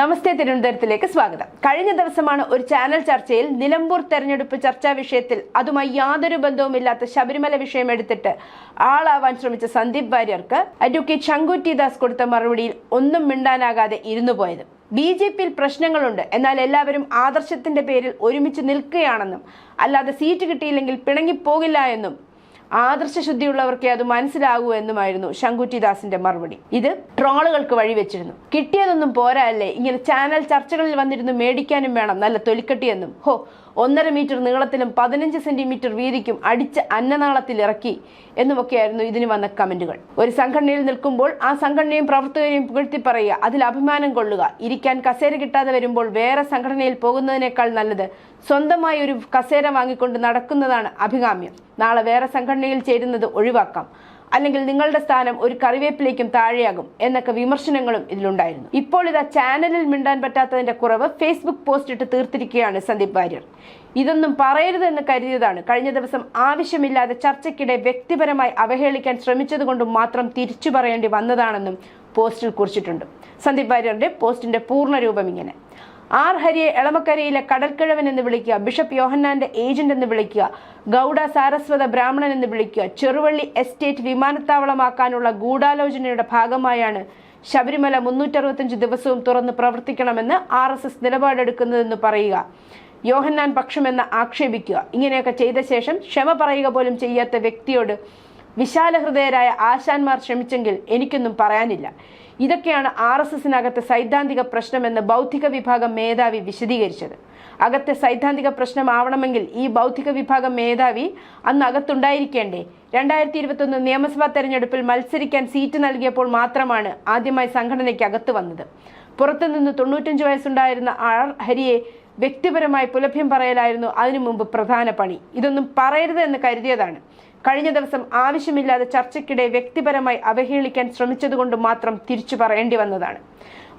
നമസ്തേ തിരുവനന്തപുരത്തിലേക്ക് സ്വാഗതം. കഴിഞ്ഞ ദിവസമാണ് ഒരു ചാനൽ ചർച്ചയിൽ നിലമ്പൂർ തെരഞ്ഞെടുപ്പ് ചർച്ചാ വിഷയത്തിൽ അതുമായി യാതൊരു ബന്ധവുമില്ലാത്ത ശബരിമല വിഷയം എടുത്തിട്ട് ആളാവാൻ ശ്രമിച്ച സന്ദീപ് വാര്യർക്ക് അഡ്വക്കേറ്റ് ശങ്കുറ്റി ദാസ് കൊടുത്ത മറുപടിയിൽ ഒന്നും മിണ്ടാനാകാതെ ഇരുന്നു പോയത്. ബി ജെ പിയിൽ പ്രശ്നങ്ങളുണ്ട്. എന്നാൽ എല്ലാവരും ആദർശത്തിന്റെ പേരിൽ ഒരുമിച്ച് നിൽക്കുകയാണെന്നും അല്ലാതെ സീറ്റ് കിട്ടിയില്ലെങ്കിൽ പിണങ്ങിപ്പോകില്ല എന്നും ആദർശ ശുദ്ധിയുള്ളവർക്കേ അത് മനസ്സിലാകൂ എന്നുമായിരുന്നു ശങ്കുറ്റിദാസിന്റെ മറുപടി. ഇത് ട്രോളുകൾക്ക് വഴിവെച്ചിരുന്നു കിട്ടിയതൊന്നും പോരാ അല്ലേ ഇങ്ങനെ ചാനൽ ചർച്ചകളിൽ വന്നിരുന്നു മേടിക്കാനും വേണം. നല്ല തൊലിക്കട്ടിയെന്നും ഹോ ഒന്നര മീറ്റർ നീളത്തിലും പതിനഞ്ച് സെന്റിമീറ്റർ വീതിക്കും അടിച്ച് അന്നനാളത്തിൽ ഇറക്കി എന്നുമൊക്കെയായിരുന്നു ഇതിന് വന്ന കമന്റുകൾ. ഒരു സംഘടനയിൽ നിൽക്കുമ്പോൾ ആ സംഘടനയും പ്രവർത്തകരെയും പുകഴ്ത്തി പറയുക അതിൽ അഭിമാനം കൊള്ളുക. ഇരിക്കാൻ കസേര കിട്ടാതെ വരുമ്പോൾ വേറെ സംഘടനയിൽ പോകുന്നതിനേക്കാൾ നല്ലത് സ്വന്തമായി ഒരു കസേര വാങ്ങിക്കൊണ്ട് നടക്കുന്നതാണ് അഭികാമ്യം. നാളെ വേറെ സംഘടനയിൽ ചേരുന്നത് ഒഴിവാക്കാം. അല്ലെങ്കിൽ നിങ്ങളുടെ സ്ഥാനം ഒരു കറിവേപ്പിലേക്കും താഴെയാകും എന്നൊക്കെ വിമർശനങ്ങളും ഇതിലുണ്ടായിരുന്നു. ഇപ്പോൾ ഇതാ ചാനലിൽ മിണ്ടാൻ പറ്റാത്തതിന്റെ കുറവ് ഫേസ്ബുക്ക് പോസ്റ്റ് ഇട്ട് തീർത്തിരിക്കുകയാണ് സന്ദീപ് വാര്യർ. ഇതൊന്നും പറയരുതെന്ന് കരുതിയതാണ്. കഴിഞ്ഞ ദിവസം ആവശ്യമില്ലാതെ ചർച്ചയ്ക്കിടെ വ്യക്തിപരമായി അവഹേളിക്കാൻ ശ്രമിച്ചതുകൊണ്ട് മാത്രം തിരിച്ചു പറയേണ്ടി വന്നതാണെന്നും പോസ്റ്റിൽ കുറിച്ചിട്ടുണ്ട്. സന്ദീപ് വാര്യരുടെ പോസ്റ്റിന്റെ പൂർണരൂപം ഇങ്ങനെ. ആർ ഹരിയെ എളമക്കരയിലെ കടൽക്കിഴവൻ എന്ന് വിളിക്കുക ബിഷപ്പ് യോഹന്നാന്റെ ഏജന്റ് എന്ന് വിളിക്കുക ഗൗഡ സാരസ്വത ബ്രാഹ്മണൻ എന്ന് വിളിക്കുക ചെറുവള്ളി എസ്റ്റേറ്റ് വിമാനത്താവളമാക്കാനുള്ള ഗൂഢാലോചനയുടെ ഭാഗമായാണ് ശബരിമല മുന്നൂറ്ററുപത്തഞ്ച് ദിവസവും തുറന്ന് പ്രവർത്തിക്കണമെന്ന് ആർ എസ് എസ് നിലപാടെടുക്കുന്നതെന്ന് പറയുക. യോഹന്നാൻ പക്ഷമെന്ന് ആക്ഷേപിക്കുക. ഇങ്ങനെയൊക്കെ ചെയ്ത ശേഷം ക്ഷമ പറയുക പോലും ചെയ്യാത്ത വ്യക്തിയോട് വിശാലഹൃദയരായ ആശാന്മാർ ശ്രമിച്ചെങ്കിൽ എനിക്കൊന്നും പറയാനില്ല. ഇതൊക്കെയാണ് ആർ എസ് എസിനകത്തെ സൈദ്ധാന്തിക പ്രശ്നമെന്ന് ബൗദ്ധിക വിഭാഗം മേധാവി വിശദീകരിച്ചത്. അകത്തെ സൈദ്ധാന്തിക പ്രശ്നമാവണമെങ്കിൽ ഈ ബൗദ്ധിക വിഭാഗം മേധാവി അന്ന് അകത്തുണ്ടായിരിക്കേണ്ടേ? രണ്ടായിരത്തി ഇരുപത്തൊന്ന് നിയമസഭാ തെരഞ്ഞെടുപ്പിൽ മത്സരിക്കാൻ സീറ്റ് നൽകിയപ്പോൾ മാത്രമാണ് ആദ്യമായി സംഘടനയ്ക്ക് അകത്ത് വന്നത്. പുറത്തുനിന്ന് തൊണ്ണൂറ്റഞ്ച് വയസ്സുണ്ടായിരുന്ന ആർ ഹരിയെ വ്യക്തിപരമായി പുലഭ്യം പറയലായിരുന്നു അതിനു മുമ്പ് പ്രധാന പണി. ഇതൊന്നും പറയരുത് എന്ന് കരുതിയതാണ്. കഴിഞ്ഞ ദിവസം ആവശ്യമില്ലാതെ ചർച്ചയ്ക്കിടെ വ്യക്തിപരമായി അവഹേളിക്കാൻ ശ്രമിച്ചതുകൊണ്ട് മാത്രം തിരിച്ചു പറയേണ്ടി വന്നതാണ്.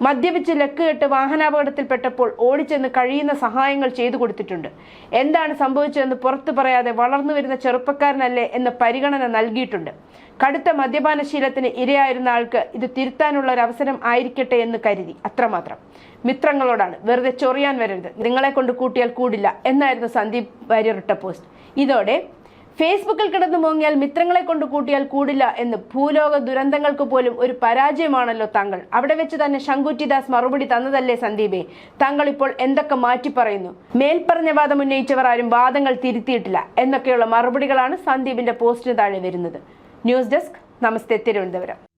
മദ്യപിച്ച് ലക്കുകെട്ട് വാഹനാപകടത്തിൽപ്പെട്ടപ്പോൾ ഓടിച്ചെന്ന് കഴിയുന്ന സഹായങ്ങൾ ചെയ്തു കൊടുത്തിട്ടുണ്ട്. എന്താണ് സംഭവിച്ചതെന്ന് പുറത്തു പറയാതെ വളർന്നു വരുന്ന ചെറുപ്പക്കാരനല്ലേ എന്ന പരിഗണന നൽകിയിട്ടുണ്ട്. കടുത്ത മദ്യപാനശീലത്തിന് ഇരയായിരുന്ന ആൾക്ക് ഇത് തിരുത്താനുള്ള ഒരു അവസരം ആയിരിക്കട്ടെ എന്ന് കരുതി. അത്രമാത്രം. മിത്രങ്ങളോടാണ്. വെറുതെ ചൊറിയാൻ വരരുത്. നിങ്ങളെ കൊണ്ട് കൂട്ടിയാൽ കൂടില്ല. എന്നായിരുന്നു സന്ദീപ് വാര്യറിട്ട പോസ്റ്റ്. ഇതോടെ ഫേസ്ബുക്കിൽ കിടന്നു മോങ്ങിയാൽ മിത്രങ്ങളെ കൊണ്ട് കൂട്ടിയാൽ കൂടില്ല എന്ന് ഭൂലോക ദുരന്തങ്ങൾക്ക് പോലും ഒരു പരാജയമാണല്ലോ താങ്കൾ. അവിടെ വെച്ച് തന്നെ ശങ്കുറ്റിദാസ് മറുപടി തന്നതല്ലേ സന്ദീപേ? താങ്കൾ ഇപ്പോൾ എന്തൊക്കെ മാറ്റി പറയുന്നു? മേൽപ്പറഞ്ഞ വാദം ഉന്നയിച്ചവർ ആരും വാദങ്ങൾ തിരുത്തിയിട്ടില്ല എന്നൊക്കെയുള്ള മറുപടികളാണ് സന്ദീപിന്റെ പോസ്റ്റിന് താഴെ വരുന്നത്. News desk. നമസ്തേ തിരുവനന്തപുരം.